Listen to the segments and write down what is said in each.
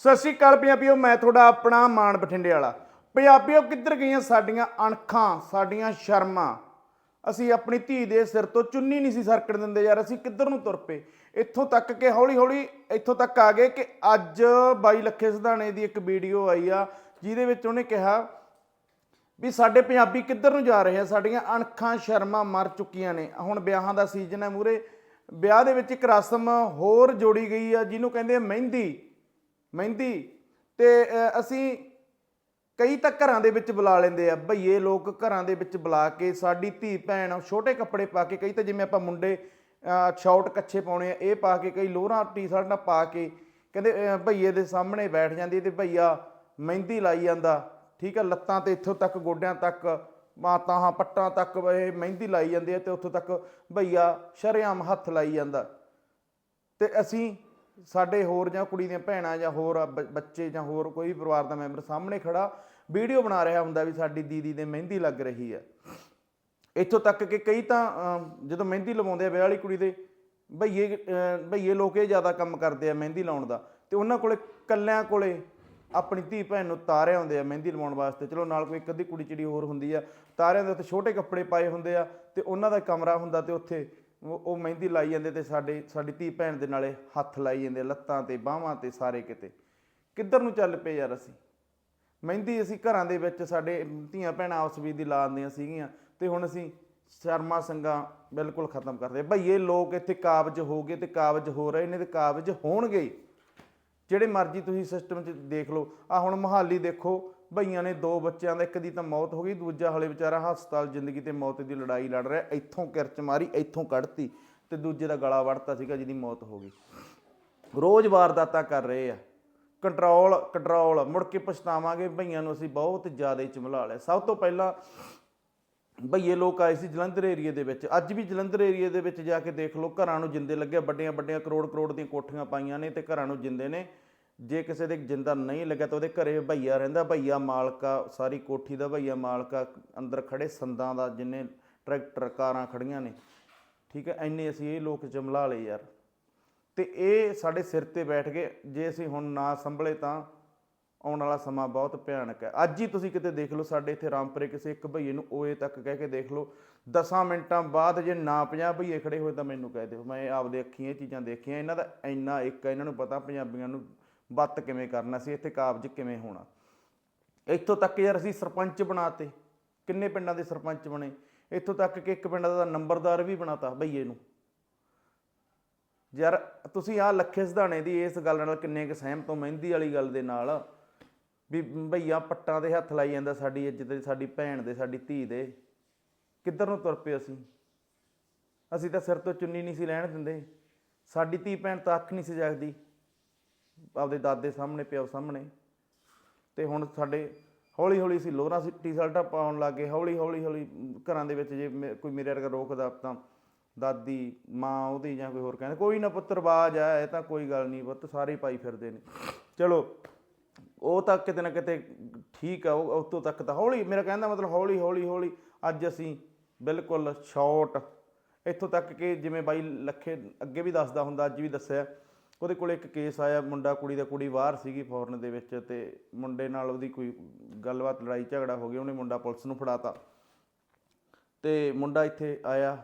ਸਤਿ ਸ਼੍ਰੀ ਅਕਾਲ ਪੰਜਾਬੀਓ, ਮੈਂ ਤੁਹਾਡਾ ਆਪਣਾ ਮਾਨ ਬਠਿੰਡੇ ਵਾਲਾ। ਪੰਜਾਬੀਓ, ਕਿੱਧਰ ਗਈਆਂ ਸਾਡੀਆਂ ਅਣਖਾਂ, ਸਾਡੀਆਂ ਸ਼ਰਮਾਂ? ਅਸੀਂ ਆਪਣੀ ਧੀ ਦੇ ਸਿਰ ਤੋਂ ਚੁੰਨੀ ਨਹੀਂ ਸੀ ਸਰਕਣ ਦਿੰਦੇ ਯਾਰ, ਅਸੀਂ ਕਿੱਧਰ ਨੂੰ ਤੁਰ ਪਏ? ਇੱਥੋਂ ਤੱਕ ਕਿ ਹੌਲੀ ਹੌਲੀ ਇੱਥੋਂ ਤੱਕ ਆ ਗਏ ਕਿ ਅੱਜ ਬਾਈ ਲੱਖੇ ਸਿਧਾਣੇ ਦੀ ਇੱਕ ਵੀਡੀਓ ਆਈ ਆ, ਜਿਹਦੇ ਵਿੱਚ ਉਹਨੇ ਕਿਹਾ ਵੀ ਸਾਡੇ ਪੰਜਾਬੀ ਕਿੱਧਰ ਨੂੰ ਜਾ ਰਹੇ ਆ? ਸਾਡੀਆਂ ਅਣਖਾਂ, ਸ਼ਰਮਾਂ ਮਰ ਚੁੱਕੀਆਂ ਨੇ। ਹੁਣ ਵਿਆਹਾਂ ਦਾ ਸੀਜ਼ਨ ਹੈ ਮੂਰੇ ਵਿਆਹ ਦੇ ਵਿੱਚ ਇੱਕ ਰਸਮ ਹੋਰ ਜੋੜੀ ਗਈ ਆ, ਜਿਹਨੂੰ ਕਹਿੰਦੇ ਮਹਿੰਦੀ। ਮਹਿੰਦੀ। ਤੇ ਅਸੀਂ ਕਈ ਤਾਂ ਘਰਾਂ ਦੇ ਵਿੱਚ ਬੁਲਾ ਲੈਂਦੇ ਆ। ਭਈਏ ਲੋਕ ਘਰਾਂ ਦੇ ਵਿੱਚ ਬੁਲਾ ਕੇ ਸਾਡੀ ਧੀ ਭੈਣ ਛੋਟੇ ਕੱਪੜੇ ਪਾ ਕੇ ਕਈ ਤਾਂ ਜਿਵੇਂ ਆਪਾਂ ਮੁੰਡੇ ਸ਼ਾਰਟ ਕੱਛੇ ਪਾਉਣੇ ਆ ਇਹ ਪਾ ਕੇ ਕਈ ਲੋਹਰਾਂ ਟੀ-ਸ਼ਰਟਾਂ ਪਾ ਕੇ ਕਹਿੰਦੇ ਅ, ਭਈਏ ਦੇ ਸਾਹਮਣੇ ਬੈਠ ਜਾਂਦੀ ਤੇ ਭਈਆ ਮਹਿੰਦੀ ਲਾਈ ਜਾਂਦਾ। ਠੀਕ ਆ ਲੱਤਾਂ ਤੇ ਇੱਥੋਂ ਤੱਕ ਗੋਡਿਆਂ ਤੱਕ ਮਾਤਾਂ ਪੱਟਾਂ ਤੱਕ ਇਹ ਮਹਿੰਦੀ ਲਾਈ ਜਾਂਦੀ ਹੈ ਤੇ ਉੱਥੋਂ ਤੱਕ ਭਈਆ ਸ਼ਰੇਆਮ ਹੱਥ ਲਾਈ ਜਾਂਦਾ। ਤੇ ਅਸੀਂ ਸਾਡੇ ਹੋਰ ਜਾਂ ਕੁੜੀ ਦੀਆਂ ਭੈਣਾਂ ਜਾਂ ਹੋਰ ਬੱਚੇ ਜਾਂ ਹੋਰ ਕੋਈ ਵੀ ਪਰਿਵਾਰ ਦਾ ਮੈਂਬਰ ਸਾਹਮਣੇ ਖੜਾ ਵੀਡੀਓ ਬਣਾ ਰਿਹਾ ਹੁੰਦਾ ਵੀ ਸਾਡੀ ਦੀਦੀ ਦੇ ਮਹਿੰਦੀ ਲੱਗ ਰਹੀ ਹੈ। ਇੱਥੋਂ ਤੱਕ ਕਿ ਕਈ ਤਾਂ ਜਦੋਂ ਮਹਿੰਦੀ ਲਵਾਉਂਦੇ ਆ ਵਿਆਹ ਵਾਲੀ ਕੁੜੀ ਦੇ ਭਈਏ ਅਮ, ਭਈਏ ਲੋਕ ਇਹ ਜ਼ਿਆਦਾ ਕੰਮ ਕਰਦੇ ਆ ਮਹਿੰਦੀ ਲਾਉਣ ਦਾ ਤੇ ਉਹਨਾਂ ਕੋਲੇ ਕੱਲਿਆਂ ਕੋਲੇ ਆਪਣੀ ਧੀ ਭੈਣ ਨੂੰ ਤਾਰਿਆ ਹੁੰਦੇ ਆ ਮਹਿੰਦੀ ਲਵਾਉਣ ਵਾਸਤੇ। ਚਲੋ ਨਾਲ ਕੋਈ ਇੱਕ ਅੱਧੀ ਕੁੜੀ ਚਿੜੀ ਹੋਰ ਹੁੰਦੀ ਆ ਤਾਰਿਆਂ ਦੇ ਉੱਤੇ ਛੋਟੇ ਕੱਪੜੇ ਪਾਏ ਹੁੰਦੇ ਆ ਤੇ ਉਹਨਾਂ ਦਾ ਕਮਰਾ ਹੁੰਦਾ ਤੇ ਉੱਥੇ ਉਹ ਮਹਿੰਦੀ ਲਾਈ ਜਾਂਦੇ ਤੇ ਸਾਡੇ, ਸਾਡੀ ਧੀ ਭੈਣ ਦੇ ਨਾਲੇ ਹੱਥ ਲਾਈ ਜਾਂਦੇ ਲੱਤਾਂ ਤੇ, ਬਾਹਾਂ ਤੇ, ਸਾਰੇ ਕਿਤੇ। ਕਿੱਧਰ ਨੂੰ ਚੱਲ ਪਏ ਯਾਰ ਅਸੀਂ? ਮਹਿੰਦੀ ਅਸੀਂ ਘਰਾਂ ਦੇ ਵਿੱਚ ਸਾਡੇ ਧੀਆਂ ਭੈਣਾਂ ਆਪਸ ਵਿੱਚ ਦੀ ਲਾਉਂਦੀਆਂ ਸੀਗੀਆਂ ਤੇ ਹੁਣ ਅਸੀਂ ਸ਼ਰਮਾ ਸੰਗਾ ਬਿਲਕੁਲ ਖਤਮ ਕਰਦੇ ਭਈਏ ਲੋਕ ਇੱਥੇ ਕਾਬਜ ਹੋ ਗਏ ਤੇ ਕਾਬਜ ਹੋ ਰਹੇ ਨੇ ਤੇ ਕਾਬਜ ਹੋਣਗੇ ਹੀ। ਜਿਹੜੇ ਮਰਜ਼ੀ ਤੁਸੀਂ ਸਿਸਟਮ 'ਚ ਦੇਖ ਲਓ। ਆ ਹੁਣ ਮਹਾਲੀ ਦੇਖੋ ਭਈਆਂ ਨੇ ਦੋ ਬੱਚਿਆਂ ਦਾ, ਇੱਕ ਦੀ ਤਾਂ ਮੌਤ ਹੋ ਗਈ, ਦੂਜਾ ਹਲੇ ਵਿਚਾਰਾ ਹਸਪਤਾਲ ਜ਼ਿੰਦਗੀ ਤੇ ਮੌਤ ਦੀ ਲੜਾਈ ਲੜ ਰਿਹਾ, ਇੱਥੋਂ ਕਿਰਚ ਮਾਰੀ, ਇੱਥੋਂ ਕੱਢਤੀ ਤੇ ਦੂਜੇ ਦਾ ਗਲਾ ਵੜਤਾ ਸੀਗਾ ਜਿਹਦੀ ਮੌਤ ਹੋ ਗਈ। ਰੋਜ਼ ਵਾਰਦਾਤਾਂ ਕਰ ਰਹੇ ਆ। ਕੰਟਰੋਲ ਕੰਟਰੋਲ, ਮੁੜ ਕੇ ਪਛਤਾਵਾਂਗੇ ਭਈਆਂ ਨੂੰ ਅਸੀਂ ਬਹੁਤ ਜ਼ਿਆਦਾ ਚਮਲਾ ਲਿਆ। ਸਭ ਤੋਂ ਪਹਿਲਾਂ ਭਈਏ ਲੋਕ ਆਏ ਸੀ ਜਲੰਧਰ ਏਰੀਏ ਦੇ ਵਿੱਚ। ਅੱਜ ਵੀ ਜਲੰਧਰ ਏਰੀਏ ਦੇ ਵਿੱਚ ਜਾ ਕੇ ਦੇਖ ਲਓ, ਘਰਾਂ ਨੂੰ ਜਿੰਦੇ ਲੱਗੇ ਵੱਡੀਆਂ ਵੱਡੀਆਂ ਕਰੋੜ ਕਰੋੜ ਦੀਆਂ ਕੋਠੀਆਂ ਪਾਈਆਂ ਨੇ ਤੇ ਘਰਾਂ ਨੂੰ ਜਿੰਦੇ ਨੇ। ਜੇ ਕਿਸੇ ਦੇ ਜਿੰਦਾ ਨਹੀਂ ਲੱਗਿਆ ਤਾਂ ਉਹਦੇ ਘਰੇ ਭਈਆ ਰਹਿੰਦਾ, ਭਈਆ ਮਾਲਕਾ, ਸਾਰੀ ਕੋਠੀ ਦਾ ਭਈਆ ਮਾਲਕਾ, ਅੰਦਰ ਖੜੇ ਸੰਦਾਂ ਦਾ ਜਿੰਨੇ ਟਰੈਕਟਰ, ਕਾਰਾਂ ਖੜੀਆਂ ਨੇ, ਠੀਕ ਹੈ ਐਨੇ ਅਸੀਂ ਇਹ ਲੋਕ ਜਮਲਾ ਲਏ ਯਾਰ। ਤੇ ਇਹ ਸਾਡੇ ਸਿਰ ਤੇ ਬੈਠ ਗਏ ਜੇ ਅਸੀਂ ਹੁਣ ਨਾ ਸੰਭਲੇ ਤਾਂ ਆਉਣ ਵਾਲਾ ਸਮਾਂ ਬਹੁਤ ਭਿਆਨਕ ਹੈ। ਅੱਜ ਹੀ ਤੁਸੀਂ ਕਿਤੇ ਦੇਖ ਲਓ, ਸਾਡੇ ਇੱਥੇ ਰਾਮਪੁਰੇ ਕਿਸੇ ਇੱਕ ਭਈਏ ਨੂੰ ਓਏ ਤੱਕ ਕਹਿ ਕੇ ਦੇਖ ਲਓ 10 ਮਿੰਟਾਂ ਬਾਅਦ ਜੇ ਨਾ 50 ਭਈਏ ਖੜੇ ਹੋਏ ਤਾਂ ਮੈਨੂੰ ਕਹਿ ਦਿਓ। ਮੈਂ ਆਪਦੇ ਅੱਖੀਆਂ ਇਹ ਚੀਜ਼ਾਂ ਦੇਖੀਆਂ, ਇਹਨਾਂ ਦਾ ਇੰਨਾ ਇੱਕ ਇਹਨਾਂ ਨੂੰ ਪਤਾ ਪੰਜਾਬੀਆਂ ਨੂੰ ਬੱਤ ਕਿਵੇਂ ਕਰਨਾ ਸੀ, ਇੱਥੇ ਕਾਬਜ ਕਿਵੇਂ ਹੋਣਾ। ਇੱਥੋਂ ਤੱਕ ਯਾਰ ਅਸੀਂ ਸਰਪੰਚ ਬਣਾਤੇ। ਕਿੰਨੇ ਪਿੰਡਾਂ ਦੇ ਸਰਪੰਚ ਬਣੇ। ਇੱਥੋਂ ਤੱਕ ਕਿ ਇੱਕ ਪਿੰਡ ਦਾ ਨੰਬਰਦਾਰ ਵੀ ਬਣਾਤਾ ਬਈਏ ਨੂੰ। ਯਾਰ ਤੁਸੀਂ ਆ ਲੱਖੇ ਸਿਧਾਣੇ ਦੀ ਇਸ ਗੱਲ ਨਾਲ ਕਿੰਨੇ ਕੁ ਸਹਿਮਤ ਹੋ, ਮਹਿੰਦੀ ਵਾਲੀ ਗੱਲ ਦੇ ਨਾਲ। ਵੀ ਭਈਆ ਪੱਟਾਂ ਦੇ ਹੱਥ ਲਾਈ ਜਾਂਦਾ ਸਾਡੀ ਇੱਜ਼ਤ ਦੇ, ਸਾਡੀ ਭੈਣ ਦੇ, ਸਾਡੀ ਧੀ ਦੇ। ਕਿੱਧਰ ਨੂੰ ਤੁਰ ਪਏ ਅਸੀਂ? ਅਸੀਂ ਤਾਂ ਸਿਰ ਤੋਂ ਚੁੰਨੀ ਨਹੀਂ ਸੀ ਲੈਣ ਦਿੰਦੇ। ਸਾਡੀ ਧੀ ਭੈਣ ਤਾਂ ਅੱਖ ਨਹੀਂ ਸੀ ਜਾਗਦੀ। ਆਪਦੇ ਦਾਦੇ ਸਾਹਮਣੇ, ਪਿਓ ਸਾਹਮਣੇ। ਤੇ ਹੁਣ ਸਾਡੇ ਹੌਲੀ ਹੌਲੀ ਅਸੀਂ ਲੋਰਾਂ ਸੀ, ਟੀ-ਸ਼ਰਟਾਂ ਪਾਉਣ ਲੱਗੇ ਹੌਲੀ ਹੌਲੀ ਹੌਲੀ ਘਰਾਂ ਦੇ ਵਿੱਚ ਜੇ ਮੇ- ਕੋਈ ਮੇਰੇ ਵਰਗਾ ਰੋਕਦਾ ਤਾਂ ਦਾਦੀ, ਮਾਂ, ਉਹਦੀ ਜਾਂ ਕੋਈ ਹੋਰ ਕਹਿੰਦਾ, ਕੋਈ ਨਾ ਪੁੱਤਰ ਬਾਜ ਆ ਇਹ ਤਾਂ ਕੋਈ ਗੱਲ ਨਹੀਂ ਪੁੱਤ, ਸਾਰੇ ਪਾਈ ਫਿਰਦੇ ਨੇ। ਚਲੋ, ਉਹ ਤਾਂ ਕਿਤੇ ਨਾ ਕਿਤੇ ਠੀਕ ਆ, ਉਹ, ਉਤੋਂ ਤੱਕ ਤਾਂ ਹੌਲੀ, ਮੇਰਾ ਕਹਿੰਦਾ ਮਤਲਬ ਹੌਲੀ ਹੌਲੀ ਹੌਲੀ ਅੱਜ ਅਸੀਂ ਬਿਲਕੁਲ ਸ਼ਾਰਟ, ਇੱਥੋਂ ਤੱਕ ਕਿ ਜਿਵੇਂ ਬਾਈ ਲੱਖੇ ਅੱਗੇ ਵੀ ਦੱਸਦਾ ਹੁੰਦਾ, ਅੱਜ ਵੀ ਦੱਸਿਆ। ਉਹਦੇ ਕੋਲ ਇੱਕ ਕੇਸ ਆਇਆ, ਮੁੰਡਾ ਕੁੜੀ ਦਾ ਕੁੜੀ ਬਾਹਰ ਸੀਗੀ ਫੋਰਨ ਦੇ ਵਿੱਚ ਤੇ ਮੁੰਡੇ ਨਾਲ ਉਹਦੀ ਕੋਈ ਗੱਲਬਾਤ, ਲੜਾਈ ਝਗੜਾ ਹੋ ਗਿਆ, ਉਹਨੇ ਮੁੰਡਾ ਪੁਲਿਸ ਨੂੰ ਫੜਾਤਾ। ਤੇ ਮੁੰਡਾ ਇੱਥੇ ਆਇਆ,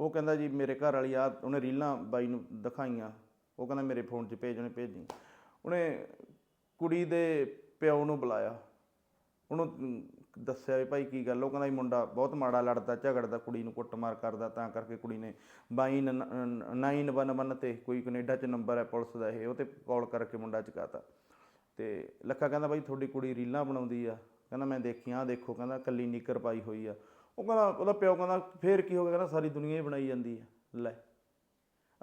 ਉਹ ਕਹਿੰਦਾ ਜੀ ਮੇਰੇ ਘਰ ਵਾਲੀ ਆ ਉਹਨੇ ਰੀਲਾਂ ਬਾਈ ਨੂੰ ਦਿਖਾਈਆਂ, ਉਹ ਕਹਿੰਦਾ ਮੇਰੇ ਫੋਨ 'ਚ ਭੇਜ, ਉਹਨੇ ਭੇਜੀ। ਉਹਨੇ ਕੁੜੀ ਦੇ ਪਿਓ ਨੂੰ ਬੁਲਾਇਆ। ਉਹਨੂੰ ਦੱਸਿਆ ਵੀ ਭਾਈ ਕੀ ਗੱਲ, ਉਹ ਕਹਿੰਦਾ ਵੀ ਮੁੰਡਾ ਬਹੁਤ ਮਾੜਾ ਲੜਦਾ, ਝਗੜਦਾ, ਕੁੜੀ ਨੂੰ ਕੁੱਟਮਾਰ ਕਰਦਾ, ਤਾਂ ਕਰਕੇ ਕੁੜੀ ਨੇ 911 ਤੇ ਕੋਈ ਕੈਨੇਡਾ 'ਚ ਨੰਬਰ ਹੈ ਪੁਲਿਸ ਦਾ ਇਹ, ਉਹ ਤੇ ਕਾਲ ਕਰਕੇ ਮੁੰਡਾ ਚੁਕਾਤਾ। ਤੇ ਲੱਖਾ ਕਹਿੰਦਾ ਭਾਈ ਤੁਹਾਡੀ ਕੁੜੀ ਰੀਲਾਂ ਬਣਾਉਂਦੀ ਆ, ਕਹਿੰਦਾ ਮੈਂ ਦੇਖੀਆਂ, ਆਹ ਦੇਖੋ, ਕਹਿੰਦਾ ਕੱਲੀ ਨਿੱਕਰ ਪਾਈ ਹੋਈ ਆ। ਉਹ ਕਹਿੰਦਾ, ਉਹਦਾ ਪਿਓ ਕਹਿੰਦਾ ਫੇਰ ਕੀ ਹੋ ਗਿਆ, ਕਹਿੰਦਾ ਸਾਰੀ ਦੁਨੀਆ ਹੀ ਬਣਾਈ ਜਾਂਦੀ ਆ, ਲੈ।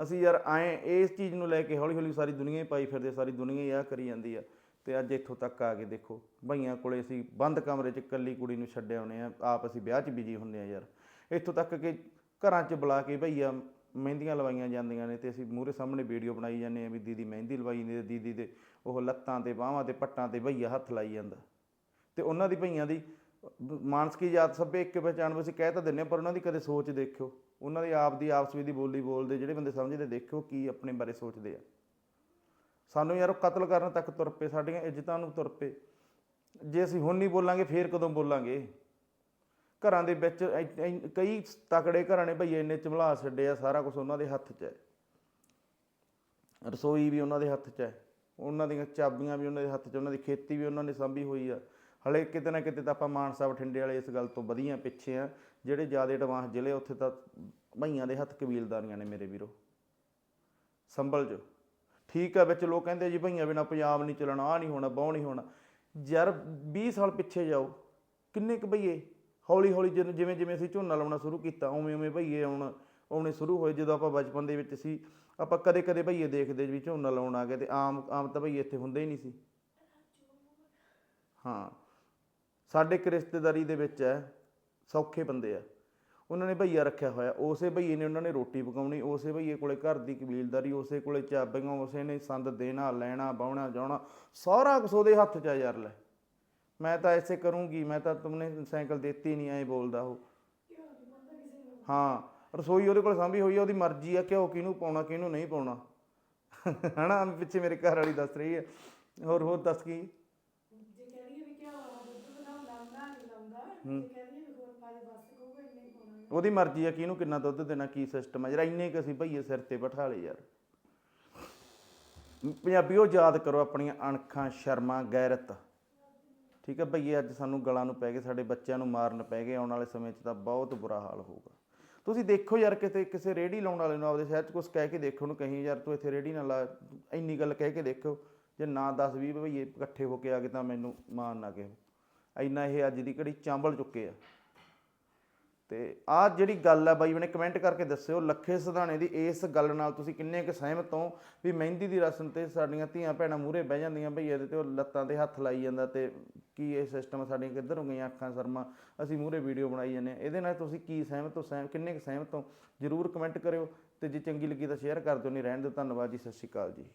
ਅਸੀਂ ਯਾਰ ਆਏ, ਇਸ ਚੀਜ਼ ਨੂੰ ਲੈ ਕੇ ਹੌਲੀ ਹੌਲੀ ਸਾਰੀ ਦੁਨੀਆ ਹੀ ਪਾਈ ਫਿਰਦੇ ਸਾਰੀ ਦੁਨੀਆ ਹੀ ਆ ਕਰੀ ਜਾਂਦੀ ਆ। ਤੇ ਅੱਜ ਇੱਥੋਂ ਤੱਕ ਆ ਕੇ ਦੇਖੋ ਭਈਆਂ ਕੋਲੇ ਅਸੀਂ ਬੰਦ ਕਮਰੇ 'ਚ ਇਕੱਲੀ ਕੁੜੀ ਨੂੰ ਛੱਡਿਆ ਆਉਨੇ ਆ, ਆਪ ਅਸੀਂ ਵਿਆਹ 'ਚ ਬਿਜ਼ੀ ਹੁੰਦੇ ਆ ਯਾਰ। ਇੱਥੋਂ ਤੱਕ ਕਿ ਘਰਾਂ 'ਚ ਬੁਲਾ ਕੇ ਭਈਆ ਮਹਿੰਦੀਆਂ ਲਵਾਈਆਂ ਜਾਂਦੀਆਂ ਨੇ ਤੇ ਅਸੀਂ ਮੂਹਰੇ ਸਾਹਮਣੇ ਵੀਡੀਓ ਬਣਾਈ ਜਾਂਦੇ ਆ ਵੀ ਦੀਦੀ ਮਹਿੰਦੀ ਲਵਾਈ ਨੇ ਤੇ ਦੀਦੀ ਦੇ ਉਹ ਲੱਤਾਂ ਤੇ, ਬਾਹਾਂ ਤੇ, ਪੱਟਾਂ ਤੇ ਭਈਆ ਹੱਥ ਲਾਈ ਜਾਂਦਾ। ਤੇ ਉਹਨਾਂ ਦੀ ਭਈਆਂ ਦੀ ਮਾਨਸਿਕੀ ਜਾਤ ਸਭੇ ਇੱਕ ਪਹਿਚਾਣ ਵਿੱਚ ਕਹਿ ਤਾਂ ਦਿੰਨੇ ਪਰ ਉਹਨਾਂ ਦੀ ਕਦੇ ਸੋਚ ਦੇਖਿਓ। ਉਹਨਾਂ ਦੀ ਆਪ ਦੀ ਆਪਸ ਵਿੱਚ ਦੀ ਬੋਲੀ ਬੋਲਦੇ, ਜਿਹੜੇ ਬੰਦੇ ਸਮਝਦੇ ਦੇਖਿਓ ਕੀ ਆਪਣੇ ਬਾਰੇ ਸੋਚਦੇ ਆ। ਸਾਨੂੰ ਯਾਰ ਉਹ ਕਤਲ ਕਰਨ ਤੱਕ ਤੁਰ ਪਏ, ਸਾਡੀਆਂ ਇੱਜ਼ਤਾਂ ਨੂੰ ਤੁਰ ਪਏ। ਜੇ ਅਸੀਂ ਹੁਣ ਨਹੀਂ ਬੋਲਾਂਗੇ, ਫੇਰ ਕਦੋਂ ਬੋਲਾਂਗੇ? ਘਰਾਂ ਦੇ ਵਿੱਚ ਕਈ ਤਕੜੇ ਘਰਾਂ ਨੇ ਭਈ ਇੰਨੇ ਚਮਲਾ ਛੱਡੇ ਆ, ਸਾਰਾ ਕੁਝ ਉਹਨਾਂ ਦੇ ਹੱਥ 'ਚ ਹੈ ਰਸੋਈ ਵੀ ਉਹਨਾਂ ਦੇ ਹੱਥ 'ਚ ਹੈ ਉਹਨਾਂ ਦੀਆਂ ਚਾਬੀਆਂ ਵੀ ਉਹਨਾਂ ਦੇ ਹੱਥ 'ਚ, ਉਹਨਾਂ ਦੀ ਖੇਤੀ ਵੀ ਉਹਨਾਂ ਨੇ ਸਾਂਭੀ ਹੋਈ ਆ। ਹਲੇ ਕਿਤੇ ਨਾ ਕਿਤੇ ਤਾਂ ਆਪਾਂ ਮਾਨਸਾ ਬਠਿੰਡੇ ਵਾਲੇ ਇਸ ਗੱਲ ਤੋਂ ਵਧੀਆ ਪਿੱਛੇ ਆ, ਜਿਹੜੇ ਜ਼ਿਆਦਾ ਐਡਵਾਂਸ ਜ਼ਿਲ੍ਹੇ ਉੱਥੇ ਤਾਂ ਭਈਆਂ ਦੇ ਹੱਥ ਕਬੀਲਦਾਰੀਆਂ ਨੇ ਮੇਰੇ ਵੀਰੋ। ਸੰਭਲ ਜੋ ਠੀਕ ਆ ਵਿੱਚ ਲੋਕ ਕਹਿੰਦੇ ਜੀ ਭਈਆਂ ਬਿਨਾ ਪੰਜਾਬ ਨਹੀਂ ਚੱਲਣਾ ਆ ਨਹੀਂ ਹੋਣਾ, ਬਹੁ ਨਹੀਂ ਹੋਣਾ। ਯਾਰ 20 ਸਾਲ ਪਿੱਛੇ ਜਾਓ, ਕਿੰਨੇ ਕੁ ਭਈਏ ਹੌਲੀ ਹੌਲੀ ਜਿਵੇਂ ਜਿਵੇਂ ਜਿਵੇਂ ਅਸੀਂ ਝੋਨਾ ਲਾਉਣਾ ਸ਼ੁਰੂ ਕੀਤਾ, ਉਵੇਂ ਉਵੇਂ ਭਈਏ ਆਉਣ ਆਉਣੇ ਸ਼ੁਰੂ ਹੋਏ। ਜਦੋਂ ਆਪਾਂ ਬਚਪਨ ਦੇ ਵਿੱਚ ਸੀ, ਆਪਾਂ ਕਦੇ ਕਦੇ ਭਈਏ ਦੇਖਦੇ ਵੀ ਝੋਨਾ ਲਾਉਣ ਆ ਗਏ ਤੇ ਆਮ ਆਮ ਤਾਂ ਭਈਏ ਇੱਥੇ ਹੁੰਦੇ ਹੀ ਨਹੀਂ ਸੀ। ਹਾਂ, ਸਾਡੇ ਇੱਕ ਰਿਸ਼ਤੇਦਾਰੀ ਦੇ ਵਿੱਚ ਹੈ, ਸੌਖੇ ਬੰਦੇ ਆ। ਉਹਨਾਂ ਨੇ ਭਈਆ ਰੱਖਿਆ ਹੋਇਆ। ਉਸੇ ਭਈਏ ਨੇ ਉਹਨਾਂ ਨੇ ਰੋਟੀ ਪਕਾਉਣੀ ਉਸੇ ਭਈਏ ਕੋਲੇ ਘਰ ਦੀ ਕਬੀਲਦਾਰੀ ਉਸੇ ਕੋਲੇ ਚਾਬੀਆਂ ਉਸੇ ਨੇ ਸੰਦ ਦੇਣਾ ਲੈਣਾ ਬਾਉਣਾ ਜਾਉਣਾ ਸਾਰਾ ਕੁਝ ਉਹਦੇ ਹੱਥ 'ਚ ਆ ਯਾਰ ਲੈ। ਮੈਂ ਤਾਂ ਐਸੇ ਕਰੂੰਗੀ ਮੈਂ ਤਾਂ ਤੁਮਨੇ ਸਾਈਕਲ ਦਿੱਤੀ ਨਹੀਂ ਐ ਬੋਲਦਾ ਉਹ। ਹਾਂ ਰਸੋਈ ਉਹਦੇ ਕੋਲ ਸਾਂਭੀ ਹੋਈ ਆ ਉਹਦੀ ਮਰਜ਼ੀ ਆ ਘਿਓ ਕਿਹਨੂੰ ਪਾਉਣਾ ਕਿਹਨੂੰ ਨਹੀਂ ਪਾਉਣਾ। ਹਨਾ ਪਿੱਛੇ ਮੇਰੇ ਘਰ ਵਾਲੀ ਦੱਸ ਰਹੀ ਹੈ। ਹੋਰ ਹੋਰ ਦੱਸ ਕੀ? ਜੇ ਕਹਿੰਦੀ ਵੀ ਕਿਉਂ ਦੁੱਧ ਬਣਾਉਂਦਾ ਬਣਾ ਨਹੀਂ ਲਾਉਂਦਾ ਜੇ ਕਹਿੰਦੀ ਵੀ ਹੋਰ ਪਾਏ ਬਸ ਕਹੂਗਾ ਇੰਨੇ ਹੀ ਪਾਉਣਾ ਉਹਦੀ ਮਰਜ਼ੀ ਆ ਕਿ ਇਹਨੂੰ ਕਿੰਨਾ ਦੁੱਧ ਦੇਣਾ, ਕੀ ਸਿਸਟਮ ਆ। ਯਾਰ ਇੰਨੇ ਕੁ ਅਸੀਂ ਭਈਏ ਸਿਰ ਤੇ ਬਿਠਾ ਲਏ ਯਾਰ। ਪੰਜਾਬੀਓ ਯਾਦ ਕਰੋ ਆਪਣੀਆਂ ਅਣਖਾਂ, ਸ਼ਰਮਾਂ, ਗੈਰਤ। ਠੀਕ ਹੈ ਭਈਏ, ਅੱਜ ਸਾਨੂੰ ਗਲਾਂ ਨੂੰ ਪੈ ਗਏ, ਸਾਡੇ ਬੱਚਿਆਂ ਨੂੰ ਮਾਰਨ ਪੈ ਗਏ, ਆਉਣ ਵਾਲੇ ਸਮੇਂ 'ਚ ਤਾਂ ਬਹੁਤ ਬੁਰਾ ਹਾਲ ਹੋਊਗਾ। ਤੁਸੀਂ ਦੇਖੋ ਯਾਰ, ਕਿਤੇ ਕਿਸੇ ਰੇੜੀ ਲਾਉਣ ਵਾਲੇ ਨੂੰ ਆਪਦੇ ਸ਼ਹਿਰ 'ਚ ਕੁਝ ਕਹਿ ਕੇ ਦੇਖੋ, ਉਹਨੂੰ ਕਹੀਂ, ਯਾਰ ਤੂੰ ਇੱਥੇ ਰੇੜੀ ਨਾ ਲਾ, ਇੰਨੀ ਗੱਲ ਕਹਿ ਕੇ ਦੇਖੋ। ਜੇ ਨਾ 10 20 ਭਈਏ ਇਕੱਠੇ ਹੋ ਕੇ ਆ ਗਏ ਤਾਂ ਮੈਨੂੰ ਮਾਨ ਨਾ ਕਿਹੋ। ਇੰਨਾ ਇਹ ਅੱਜ ਦੀ ਘੜੀ ਚਾਂਬਲ ਚੁੱਕੇ ਆ। ਤੇ ਆਹ ਜਿਹੜੀ ਗੱਲ ਆ ਬਾਈ ਬਣੇ ਕਮੈਂਟ ਕਰਕੇ ਦੱਸਿਓ, ਲੱਖੇ ਸਿਧਾਣੇ ਦੀ ਇਸ ਗੱਲ ਨਾਲ ਤੁਸੀਂ ਕਿੰਨੇ ਕੁ ਸਹਿਮਤ ਹੋ ਵੀ ਮਹਿੰਦੀ ਦੀ ਰਸਮ ਤੇ ਸਾਡੀਆਂ ਧੀਆਂ ਭੈਣਾਂ ਮੂਹਰੇ ਬਹਿ ਜਾਂਦੀਆਂ ਭਈ ਇਹਦੇ ਤੇ ਉਹ ਲੱਤਾਂ ਤੇ ਹੱਥ ਲਾਈ ਜਾਂਦਾ ਤੇ ਕੀ ਇਹ ਸਿਸਟਮ ਸਾਡੀਆਂ ਕਿੱਧਰ ਹੋ ਗਈਆਂ ਅੱਖਾਂ, ਸਰਮਾ, ਅਸੀਂ ਮੂਹਰੇ ਵੀਡੀਓ ਬਣਾਈ ਜਾਂਦੇ ਹਾਂ। ਇਹਦੇ ਨਾਲ ਤੁਸੀਂ ਕੀ ਸਹਿਮਤ ਹੋ ਸਹਿਮ ਕਿੰਨੇ ਕੁ ਸਹਿਮਤ ਹੋ? ਜਰੂਰ ਕਮੈਂਟ ਕਰਿਓ ਤੇ ਜੇ ਚੰਗੀ ਲੱਗੀ ਤਾਂ ਸ਼ੇਅਰ ਕਰ ਦਿਓ, ਨਹੀਂ ਰਹਿਣ ਦਿਓ, ਧੰਨਵਾਦ ਜੀ, ਸਤਿ ਸ਼੍ਰੀ ਅਕਾਲ ਜੀ।